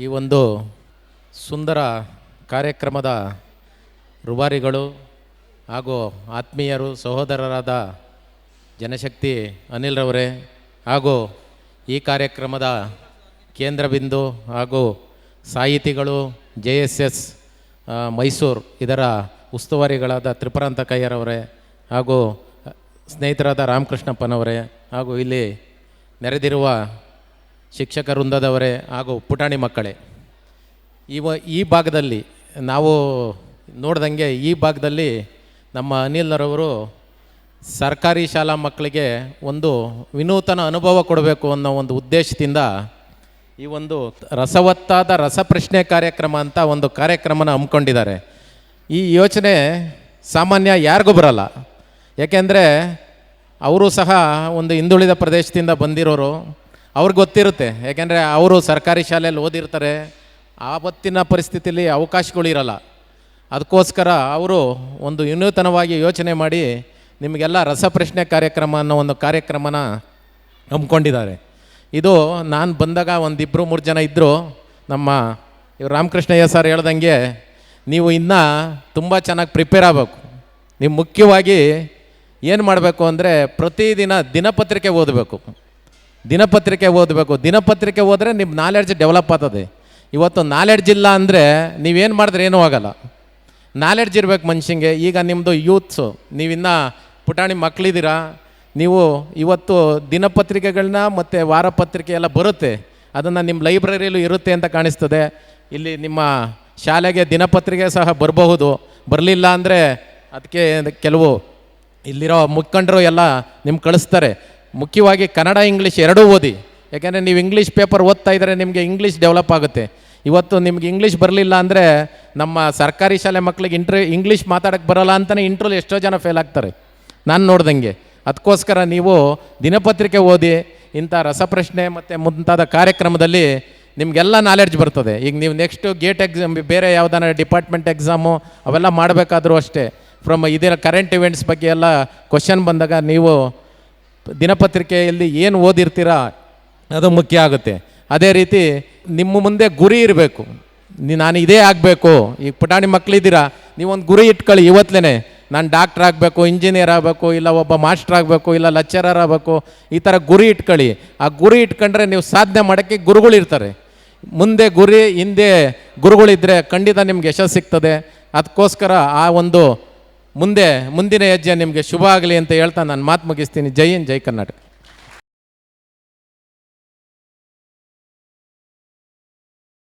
ಈ ಒಂದು ಸುಂದರ ಕಾರ್ಯಕ್ರಮದ ರುಬಾರಿಗಳು ಹಾಗೂ ಆತ್ಮೀಯರು, ಸಹೋದರರಾದ ಜನಶಕ್ತಿ ಅನಿಲ್ರವರೇ ಹಾಗೂ ಈ ಕಾರ್ಯಕ್ರಮದ ಕೇಂದ್ರ ಬಿಂದು ಹಾಗೂ ಸಾಹಿತಿಗಳು ಜೆ ಎಸ್ ಎಸ್ ಮೈಸೂರು, ಇದರ ಉಸ್ತುವಾರಿಗಳಾದ ತ್ರಿಪುರಾಂತ ಕಯ್ಯರವರೇ ಹಾಗೂ ಸ್ನೇಹಿತರಾದ ರಾಮಕೃಷ್ಣಪ್ಪನವರೇ ಹಾಗೂ ಇಲ್ಲಿ ನೆರೆದಿರುವ ಶಿಕ್ಷಕ ವೃಂದದವರೇ ಹಾಗೂ ಪುಟಾಣಿ ಮಕ್ಕಳೇ, ಇವ ಈ ಭಾಗದಲ್ಲಿ ನಾವು ನೋಡ್ದಂಗೆ ಈ ಭಾಗದಲ್ಲಿ ನಮ್ಮ ಅನಿಲ್ರವರು ಸರ್ಕಾರಿ ಶಾಲಾ ಮಕ್ಕಳಿಗೆ ಒಂದು ವಿನೂತನ ಅನುಭವ ಕೊಡಬೇಕು ಅನ್ನೋ ಒಂದು ಉದ್ದೇಶದಿಂದ ಈ ಒಂದು ರಸವತ್ತಾದ ರಸಪ್ರಶ್ನೆ ಕಾರ್ಯಕ್ರಮ ಅಂತ ಒಂದು ಕಾರ್ಯಕ್ರಮನ ಹಮ್ಮಿಕೊಂಡಿದ್ದಾರೆ. ಈ ಯೋಚನೆ ಸಾಮಾನ್ಯ ಯಾರಿಗೂ ಬರಲ್ಲ. ಏಕೆಂದರೆ ಅವರು ಸಹ ಒಂದು ಹಿಂದುಳಿದ ಪ್ರದೇಶದಿಂದ ಬಂದಿರೋರು ಅವ್ರಿಗೆ ಗೊತ್ತಿರುತ್ತೆ. ಯಾಕೆಂದರೆ ಅವರು ಸರ್ಕಾರಿ ಶಾಲೆಯಲ್ಲಿ ಓದಿರ್ತಾರೆ. ಆವತ್ತಿನ ಪರಿಸ್ಥಿತಿಯಲ್ಲಿ ಅವಕಾಶಗಳು ಇರಲ್ಲ. ಅದಕ್ಕೋಸ್ಕರ ಅವರು ಒಂದು ವಿನೂತನವಾಗಿ ಯೋಚನೆ ಮಾಡಿ ನಿಮಗೆಲ್ಲ ರಸಪ್ರಶ್ನೆ ಕಾರ್ಯಕ್ರಮ ಅನ್ನೋ ಒಂದು ಕಾರ್ಯಕ್ರಮನ ಹಮ್ಮಿಕೊಂಡಿದ್ದಾರೆ. ಇದು ನಾನು ಬಂದಾಗ ಒಂದಿಬ್ಬರು ಮೂರು ಜನ ಇದ್ದರು ನಮ್ಮ ರಾಮಕೃಷ್ಣಯ್ಯ ಸರ್ ಹೇಳ್ದಂಗೆ ನೀವು ಇನ್ನೂ ತುಂಬ ಚೆನ್ನಾಗಿ ಪ್ರಿಪೇರ್ ಆಗಬೇಕು. ನೀವು ಮುಖ್ಯವಾಗಿ ಏನು ಮಾಡಬೇಕು ಅಂದರೆ ಪ್ರತಿದಿನ ದಿನಪತ್ರಿಕೆ ಓದಬೇಕು. ದಿನಪತ್ರಿಕೆ ಓದಬೇಕು. ದಿನಪತ್ರಿಕೆ ಓದಿದ್ರೆ ನಿಮ್ಮ ನಾಲೆಡ್ಜ್ ಡೆವಲಪ್ ಆಗ್ತದೆ. ಇವತ್ತು ನಾಲೆಡ್ಜ್ ಇಲ್ಲ ಅಂದರೆ ನೀವೇನು ಮಾಡಿದ್ರೆ ಏನೂ ಆಗಲ್ಲ. ನಾಲೆಡ್ಜ್ ಇರಬೇಕು ಮನುಷ್ಯಂಗೆ. ಈಗ ನಿಮ್ಮದು ಯೂತ್ಸು ನೀವಿನ್ನ ಪುಟಾಣಿ ಮಕ್ಕಳಿದ್ದೀರಾ ನೀವು ಇವತ್ತು ದಿನಪತ್ರಿಕೆಗಳನ್ನ ಮತ್ತು ವಾರಪತ್ರಿಕೆ ಎಲ್ಲ ಬರುತ್ತೆ. ಅದನ್ನು ನಿಮ್ಮ ಲೈಬ್ರರಿಯಲ್ಲೂ ಇರುತ್ತೆ ಅಂತ ಕಾಣಿಸ್ತದೆ. ಇಲ್ಲಿ ನಿಮ್ಮ ಶಾಲೆಗೆ ದಿನಪತ್ರಿಕೆ ಸಹ ಬರಬಹುದು. ಬರಲಿಲ್ಲ ಅಂದರೆ ಅದಕ್ಕೆ ಕೆಲವು ಇಲ್ಲಿರೋ ಮುಖಂಡರು ಎಲ್ಲ ನಿಮ್ಗೆ ಕಳಿಸ್ತಾರೆ. ಮುಖ್ಯವಾಗಿ ಕನ್ನಡ, ಇಂಗ್ಲೀಷ್ ಎರಡೂ ಓದಿ. ಯಾಕೆಂದರೆ ನೀವು ಇಂಗ್ಲೀಷ್ ಪೇಪರ್ ಓದ್ತಾ ಇದ್ದರೆ ನಿಮಗೆ ಇಂಗ್ಲೀಷ್ ಡೆವಲಪ್ ಆಗುತ್ತೆ. ಇವತ್ತು ನಿಮ್ಗೆ ಇಂಗ್ಲೀಷ್ ಬರಲಿಲ್ಲ ಅಂದರೆ ನಮ್ಮ ಸರ್ಕಾರಿ ಶಾಲೆ ಮಕ್ಕಳಿಗೆ ಇಂಟ್ರ್, ಇಂಗ್ಲೀಷ್ ಮಾತಾಡೋಕ್ಕೆ ಬರೋಲ್ಲ ಅಂತಲೇ ಇಂಟ್ರಲ್ಲಿ ಎಷ್ಟೋ ಜನ ಫೇಲ್ ಆಗ್ತಾರೆ. ನಾನು ನೋಡ್ದಂಗೆ. ಅದಕ್ಕೋಸ್ಕರ ನೀವು ದಿನಪತ್ರಿಕೆ ಓದಿ, ಇಂಥ ರಸಪ್ರಶ್ನೆ ಮತ್ತು ಮುಂತಾದ ಕಾರ್ಯಕ್ರಮದಲ್ಲಿ ನಿಮಗೆಲ್ಲ ನಾಲೆಡ್ಜ್ ಬರ್ತದೆ. ಈಗ ನೀವು ನೆಕ್ಸ್ಟು ಗೇಟ್ ಎಕ್ಸಾಮ್ ಬೇರೆ ಯಾವುದಾನ ಡಿಪಾರ್ಟ್ಮೆಂಟ್ ಎಕ್ಸಾಮು ಅವೆಲ್ಲ ಮಾಡಬೇಕಾದ್ರೂ ಅಷ್ಟೇ. ಫ್ರಮ್ ಇದರ ಕರೆಂಟ್ ಇವೆಂಟ್ಸ್ ಬಗ್ಗೆ ಎಲ್ಲ ಕ್ವಶನ್ ಬಂದಾಗ ನೀವು ದಿನಪತ್ರಿಕೆಯಲ್ಲಿ ಏನು ಓದಿರ್ತೀರಾ ಅದು ಮುಖ್ಯ ಆಗುತ್ತೆ. ಅದೇ ರೀತಿ ನಿಮ್ಮ ಮುಂದೆ ಗುರಿ ಇರಬೇಕು. ನಾನು ಇದೇ ಆಗಬೇಕು. ಈಗ ಪುಟಾಣಿ ಮಕ್ಕಳಿದ್ದೀರಾ ನೀವೊಂದು ಗುರಿ ಇಟ್ಕೊಳ್ಳಿ ಇವತ್ತಲೇ ನಾನು ಡಾಕ್ಟ್ರ್ ಆಗಬೇಕು, ಇಂಜಿನಿಯರ್ ಆಗಬೇಕು, ಇಲ್ಲ ಒಬ್ಬ ಮಾಸ್ಟರ್ ಆಗಬೇಕು, ಇಲ್ಲ ಲೆಕ್ಚರರ್ ಆಗಬೇಕು. ಈ ಥರ ಗುರಿ ಇಟ್ಕೊಳ್ಳಿ. ಆ ಗುರಿ ಇಟ್ಕೊಂಡ್ರೆ ನೀವು ಸಾಧನೆ ಮಾಡೋಕ್ಕೆ ಗುರುಗಳಿರ್ತಾರೆ ಮುಂದೆ ಗುರಿ, ಹಿಂದೆ ಗುರುಗಳಿದ್ದರೆ ಖಂಡಿತ ನಿಮ್ಗೆ ಯಶಸ್ಸು ಸಿಗ್ತದೆ. ಅದಕ್ಕೋಸ್ಕರ ಆ ಒಂದು ಮುಂದೆ ಮುಂದಿನ ಹೆಜ್ಜೆ ನಿಮಗೆ ಶುಭ ಆಗಲಿ ಅಂತ ಹೇಳ್ತಾ ನಾನು ಮಾತು ಮುಗಿಸ್ತೀನಿ. ಜೈ ಇನ್ ಜೈ ಕರ್ನಾಟಕ.